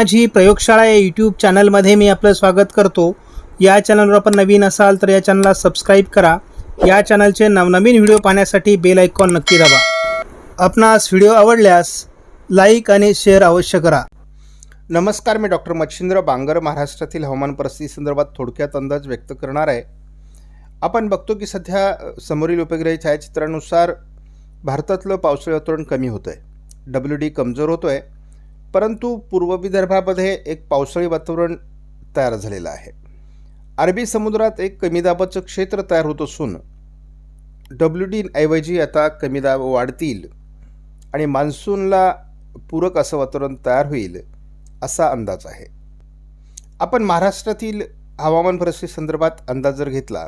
माझी प्रयोगशाळा या यूट्यूब चॅनलमध्ये मी आपलं स्वागत करतो. या चॅनलवर आपण नवीन असाल तर या चॅनलला सबस्क्राईब करा. या चॅनलचे नवनवीन व्हिडिओ पाहण्यासाठी बेल आयकॉन नक्की दाबा. आपणास व्हिडिओ आवडल्यास लाईक आणि शेअर अवश्य करा. नमस्कार मी डॉक्टर मच्छिंद्र बांगर महाराष्ट्रातील हवामान परिस्थिती संदर्भात थोडक्यात अंदाज व्यक्त करणार आहे. आपण बघतो की सध्या समोरील उपग्रही छायाचित्रानुसार भारतातलं पावसाळी वातावरण कमी होतं आहे डब्ल्यू डी कमजोर होतो आहे परंतु पूर्व विदर्भामध्ये एक पावसाळी वातावरण तयार झालेलं आहे. अरबी समुद्रात एक कमी दाबाचं क्षेत्र तयार होत असून डब्ल्यू डी ऐवजी आता कमी दाब वाढतील आणि मान्सूनला पूरक असं वातावरण तयार होईल असा अंदाज आहे. आपण महाराष्ट्रातील हवामान परिस्थितीसंदर्भात अंदाज जर घेतला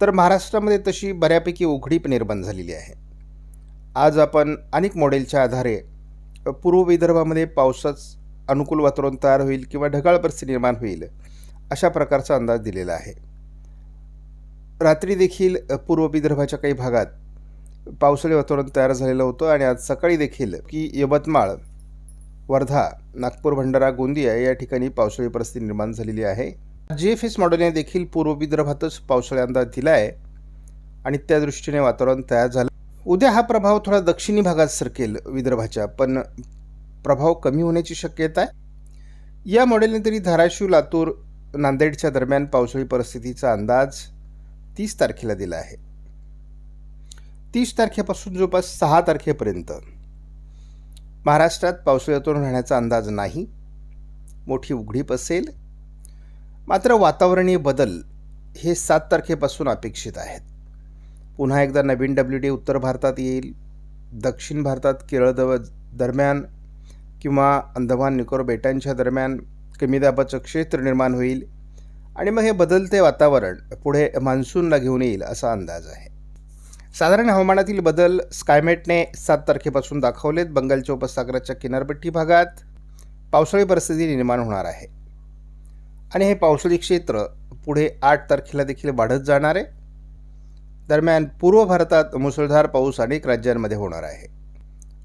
तर महाराष्ट्रामध्ये तशी बऱ्यापैकी उघडीप निर्माण झालेली आहे. आज आपण अनेक मॉडेलच्या आधारे पूर्व विदर्भामध्ये पावसाच अनुकूल वातावरण तयार होईल किंवा ढगाळ परिस्थिती निर्माण होईल अशा प्रकारचा अंदाज दिलेला आहे. रात्री देखील पूर्व विदर्भाच्या काही भागात पावसाळी वातावरण तयार झालेलं होतं आणि आज सकाळी देखील की यवतमाळ वर्धा नागपूर भंडारा गोंदिया या ठिकाणी पावसाळी परिस्थिती निर्माण झालेली आहे. जी एफ एस मॉडेलने देखील पूर्व विदर्भातच पावसाळी अंदाज दिला आहे आणि त्या दृष्टीने वातावरण तयार झालं उद्या हा प्रभाव थोडा दक्षिणी भागात सरकेल विदर्भाच्या पण प्रभाव कमी होण्याची शक्यता आहे. या मॉडेलने तरी धाराशिव लातूर नांदेडच्या दरम्यान पावसाळी परिस्थितीचा अंदाज तीस तारखेला दिला आहे. तीस तारखेपासून जवळपास सहा तारखेपर्यंत महाराष्ट्रात पावसाळ्यातून राहण्याचा अंदाज नाही. मोठी उघडीप असेल. मात्र वातावरणीय बदल हे सात तारखेपासून अपेक्षित आहेत. पुन्हा एकदा नवीन डब्ल्यू डी उत्तर भारतात येईल दक्षिण भारतात केरळ दव दरम्यान किंवा अंदमान निकोबार बेटांच्या दरम्यान कमी दाबाचं क्षेत्र निर्माण होईल. आणि मग हे बदलते वातावरण पुढे मान्सूनला घेऊन येईल असा अंदाज आहे. साधारण हवामानातील बदल स्कायमेटने सात तारखेपासून दाखवलेत. बंगालच्या उपसागराच्या किनारपट्टी भागात पावसाळी परिस्थिती निर्माण होणार आहे. आणि हे पावसाळी क्षेत्र पुढे आठ तारखेला देखील वाढत जाणार आहे. दरम्यान पूर्व भारतात मुसळधार पाऊस अनेक राज्यांमध्ये होणार आहे.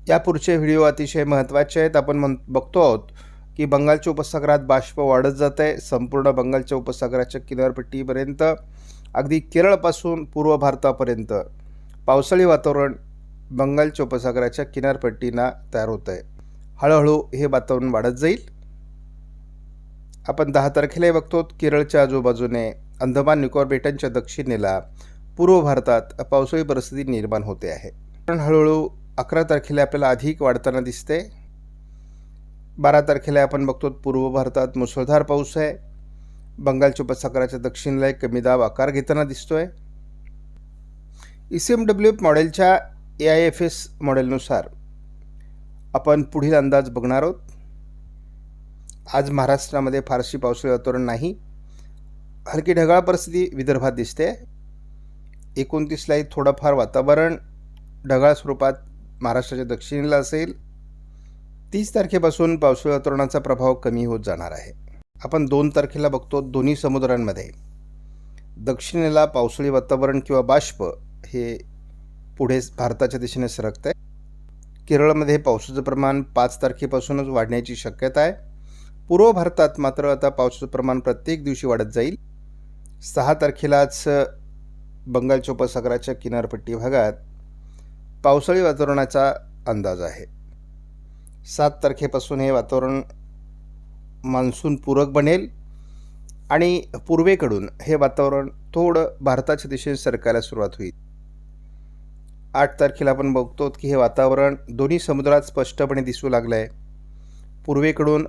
या पुढचे व्हिडिओ अतिशय महत्त्वाचे आहेत. आपण म्हण बघतो आहोत की बंगालच्या उपसागरात बाष्प वाढत जात आहे संपूर्ण बंगालच्या उपसागराच्या किनारपट्टीपर्यंत अगदी केरळपासून पूर्व भारतापर्यंत पावसाळी वातावरण बंगालच्या उपसागराच्या किनारपट्टीना तयार होत आहे हळूहळू हे वातावरण वाढत जाईल. आपण दहा तारखेलाही बघतो केरळच्या आजूबाजूने अंदमान निकोबार बेटांच्या दक्षिणेला पूर्व भारतात पावसाळी परिस्थिती निर्माण होते आहे. पण हळूहळू अकरा तारखेला आपल्याला अधिक वाढताना दिसते. बारा तारखेला आपण बघतो पूर्व भारतात मुसळधार पाऊस आहे. बंगालच्या उपसागराच्या दक्षिणला एक कमी दाब आकार घेताना दिसतो आहे E C M W F मॉडेलच्या ए आय एफ एस मॉडेलनुसार आपण पुढील अंदाज बघणार आहोत. आज महाराष्ट्रामध्ये फारशी पावसाळी वातावरण नाही. हलकी ढगाळ परिस्थिती विदर्भात दिसते. एकोणतीसलाही थोडंफार वातावरण ढगाळ स्वरूपात महाराष्ट्राच्या दक्षिणेला असेल. तीस तारखेपासून पावसाळी वातावरणाचा प्रभाव कमी होत जाणार आहे. आपण दोन तारखेला बघतो दोन्ही समुद्रांमध्ये. दक्षिणेला पावसाळी वातावरण किंवा बाष्प हे पुढे भारताच्या दिशेने सरकत आहे केरळमध्ये पावसाचं प्रमाण पाच तारखेपासूनच वाढण्याची शक्यता आहे. पूर्व भारतात मात्र आता पावसाचं प्रमाण प्रत्येक दिवशी वाढत जाईल. सहा तारखेलाच बंगालच्या उपसागराच्या किनारपट्टी भागात पावसाळी वातावरणाचा अंदाज आहे. सात तारखेपासून हे वातावरण मान्सूनपूरक बनेल आणि पूर्वेकडून हे वातावरण थोडं भारताच्या दिशेने सरकायला सुरुवात होईल. आठ तारखेला आपण बघतो की हे वातावरण दोन्ही समुद्रात स्पष्टपणे दिसू लागलं आहे पूर्वेकडून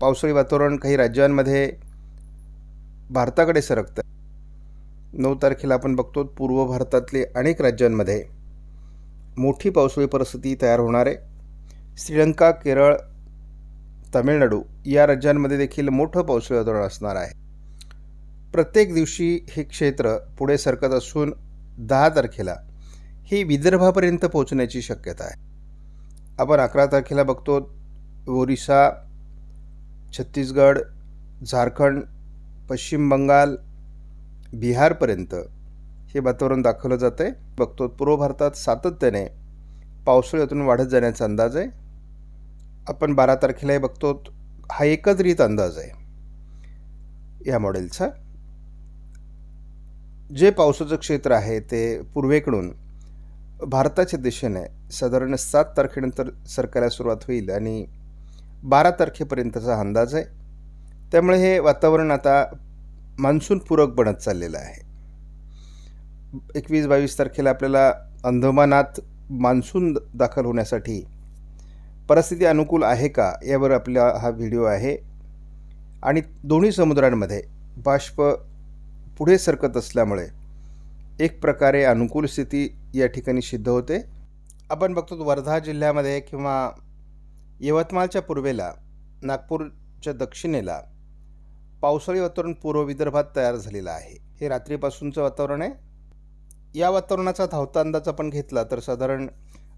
पावसाळी वातावरण काही राज्यांमध्ये भारताकडे सरकतं. नऊ तारखेला आपण बघतो पूर्व भारतातले अनेक राज्यांमध्ये मोठी पावसाळी परिस्थिती तयार होणार आहे. श्रीलंका केरळ तमिळनाडू या राज्यांमध्ये देखील मोठं पावसाळी वातावरण असणार आहे. प्रत्येक दिवशी हे क्षेत्र पुढे सरकत असून दहा तारखेला ही विदर्भापर्यंत पोहोचण्याची शक्यता आहे. आपण अकरा तारखेला बघतो ओरिसा छत्तीसगड झारखंड पश्चिम बंगाल बिहारपर्यंत हे वातावरण दाखवलं जातं आहे बघतो पूर्व भारतात सातत्याने पावसाळ्यातून वाढत जाण्याचा अंदाज आहे. आपण बारा तारखेलाही बघतो हा एकत्रित अंदाज आहे. या मॉडेलचा जे पावसाचं क्षेत्र आहे ते पूर्वेकडून भारताच्या दिशेने साधारण सात तारखेनंतर सरकायला सुरुवात होईल आणि बारा तारखेपर्यंतचा अंदाज आहे. त्यामुळे हे वातावरण आता मान्सूनपूरक बनत चाललेलं आहे. एकवीस बावीस तारखेला आपल्याला अंदमानात मान्सून दाखल होण्यासाठी परिस्थिती अनुकूल आहे का यावर आपला हा व्हिडिओ आहे. आणि दोन्ही समुद्रांमध्ये बाष्प पुढे सरकत असल्यामुळे एक प्रकारे अनुकूल स्थिती या ठिकाणी सिद्ध होते. आपण बघतो वर्धा जिल्ह्यामध्ये किंवा यवतमाळच्या पूर्वेला नागपूरच्या दक्षिणेला पावसाळी वातावरण पूर्व विदर्भात तयार झालेलं आहे. हे रात्रीपासूनचं वातावरण आहे. या वातावरणाचा धावता अंदाज आपण घेतला तर साधारण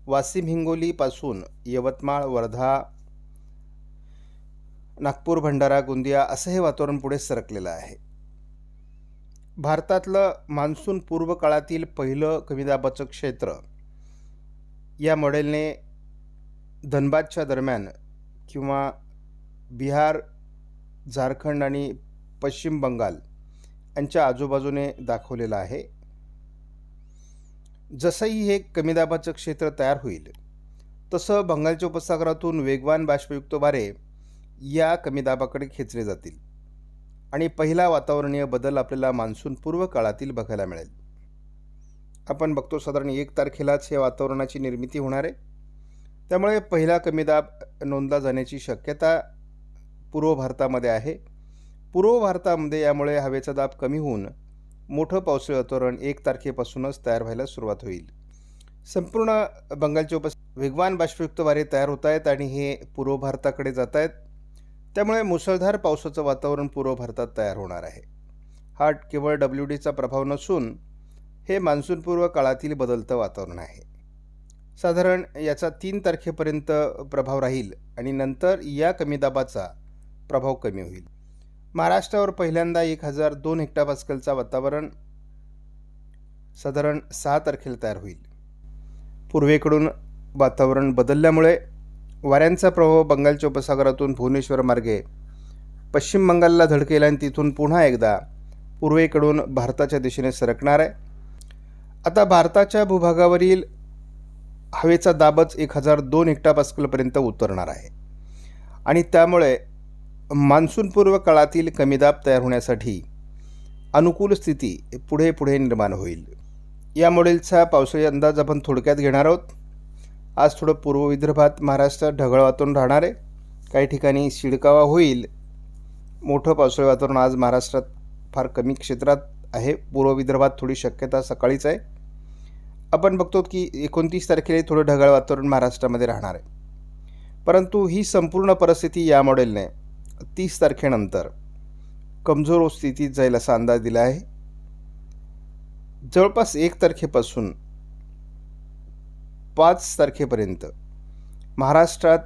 वाशिम हिंगोलीपासून यवतमाळ वर्धा नागपूर भंडारा गोंदिया असं हे वातावरण पुढे सरकलेलं आहे. भारतातलं मान्सून पूर्व काळातील पहिलं कमी दाबाचं क्षेत्र या मॉडेलने धनबादच्या दरम्यान किंवा बिहार झारखंड आणि पश्चिम बंगाल यांच्या आजूबाजूने दाखवलेलं आहे. जसंही हे कमी दाबाचं क्षेत्र तयार होईल तसं बंगालच्या उपसागरातून वेगवान बाष्पयुक्त वारे या कमी दाबाकडे खेचले जातील आणि पहिला वातावरणीय बदल आपल्याला मान्सूनपूर्व काळातील बघायला मिळेल. आपण बघतो साधारण एक तारखेलाच या वातावरणाची निर्मिती होणार आहे. त्यामुळे पहिला कमी दाब नोंदला जाण्याची शक्यता पूर्व भारतामध्ये आहे. पूर्व भारतामध्ये यामुळे हवेचा दाब कमी होऊन मोठं पावसाळी वातावरण एक तारखेपासूनच तयार व्हायला सुरुवात होईल. संपूर्ण बंगालच्या उपस वेगवान बाष्पयुक्त वारे तयार होत आहेत आणि हे पूर्व भारताकडे जात आहेत. त्यामुळे मुसळधार पावसाचं वातावरण पूर्व भारतात तयार होणार आहे. हा केवळ डब्ल्यू डीचा प्रभाव नसून हे मान्सूनपूर्व काळातील बदलतं वातावरण आहे. साधारण याचा तीन तारखेपर्यंत प्रभाव राहील आणि नंतर या कमी दाबाचा प्रभाव कमी होईल. महाराष्ट्रावर पहिल्यांदा एक हजार दोन हेक्टापास्कलचा वातावरण साधारण सहा तारखेला तयार होईल. पूर्वेकडून वातावरण बदलल्यामुळे वाऱ्यांचा प्रभाव बंगालच्या उपसागरातून भुवनेश्वर मार्गे पश्चिम बंगालला धडकेल आणि तिथून पुन्हा एकदा पूर्वेकडून भारताच्या दिशेने सरकणार आहे. आता भारताच्या भूभागावरील हवेचा दाबच एक हजार दोन हेक्टापास्कलपर्यंत उतरणार आहे. आणि त्यामुळे मान्सूनपूर्व काळातील कमी दाब तयार होण्यासाठी अनुकूल स्थिती पुढे पुढे निर्माण होईल. या मॉडेलचा पावसाळी अंदाज आपण थोडक्यात घेणार आहोत. आज थोडं पूर्व विदर्भात महाराष्ट्रात ढगाळ वातावरण राहणार. आहे काही ठिकाणी शिडकावा होईल. मोठं पावसाळी वातावरण आज महाराष्ट्रात फार कमी क्षेत्रात आहे. पूर्व विदर्भात थोडी शक्यता सकाळीच आहे. आपण बघतो की एकोणतीस तारखेला थोडं ढगाळ वातावरण महाराष्ट्रामध्ये राहणार आहे. परंतु ही संपूर्ण परिस्थिती या मॉडेलने तीस तारखेनंतर कमजोर स्थितीत जाईल असा अंदाज दिला आहे. जवळपास एक तारखेपासून पाच तारखेपर्यंत महाराष्ट्रात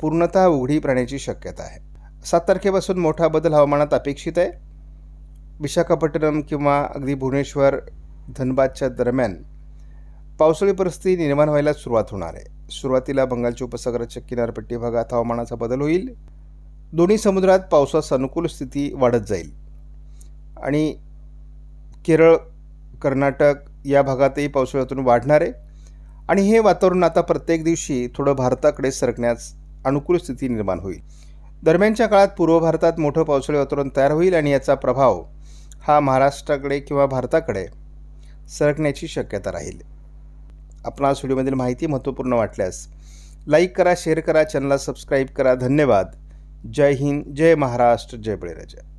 पूर्णतः उघडीप राहण्याची शक्यता आहे. सात तारखेपासून मोठा बदल हवामानात अपेक्षित आहे. विशाखापट्टणम किंवा अगदी भुवनेश्वर धनबादच्या दरम्यान पावसाळी परिस्थिती निर्माण व्हायला सुरुवात होणार आहे. सुरुवातीला बंगालच्या उपसागराच्या किनारपट्टी भागात हवामानाचा बदल होईल. दोन्ही समुद्रात पावसास अनुकूल स्थिती वाढत जाईल. आणि केरळ कर्नाटक या भागातही पावसाळ्यातून वाढणार. आहे आणि हे वातावरण आता प्रत्येक दिवशी थोडं भारताकडे सरकण्यास अनुकूल स्थिती निर्माण होईल. दरम्यानच्या काळात पूर्व भारतात मोठं पावसाळी वातावरण तयार होईल आणि याचा प्रभाव हा महाराष्ट्राकडे किंवा भारताकडे सरकण्याची शक्यता राहील. आपणास व्हिडिओमधील माहिती महत्त्वपूर्ण वाटल्यास लाईक करा शेअर करा चॅनलला सबस्क्राईब करा. धन्यवाद. जय हिंद जय महाराष्ट्र जय बळीराजा.